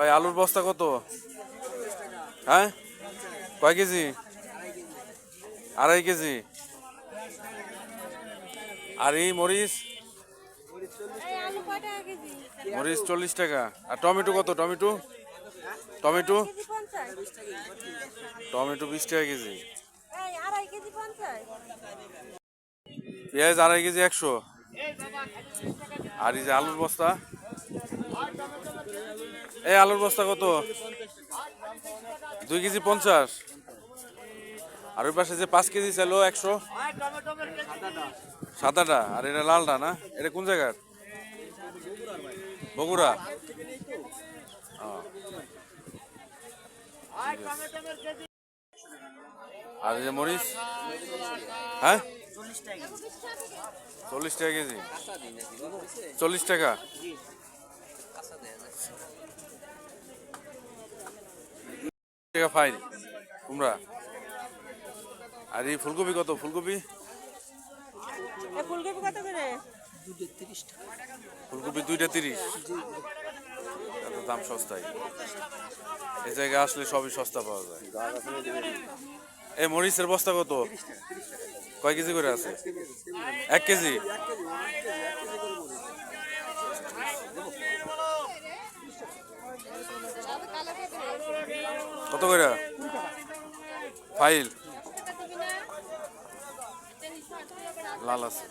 ওই আলুর বস্তা কত? হ্যাঁ? কয় কেজি? আড়াই কেজি। আর এই মরিচ? মরিচ চল্লিশ টাকা। আর টমেটো কত? টমেটো? টমেটো? টমেটো বিশ টাকা কেজি। পেঁয়াজ আড়াই কেজি একশো। আর এই যে আলুর বস্তা? এই আলুর বস্তা কত? দুই কেজি পঞ্চাশ। আর ওই পাশে যে পাঁচ কেজি ছিল, একশো? সাদাটা। আর এটা লালটা না? এটা কোন জায়গার? বগুড়া। আর যে মরিচ? হ্যাঁ? চল্লিশ টাকা কেজি। চল্লিশ টাকা? টাকা ফাইল কুমড়া। আর এই ফুলকপি কত? ফুলকপি? ফুলকপি কত করে? ফুলকপি দুইটা তিরিশ। এত দাম সস্তায়। এই জায়গায় আসলে সবই সস্তা পাওয়া যায়। এই মরিচের বস্তা কত? কয় কেজি করে আছে? এক কেজি? কত করে? ফাইল। লাল আছে।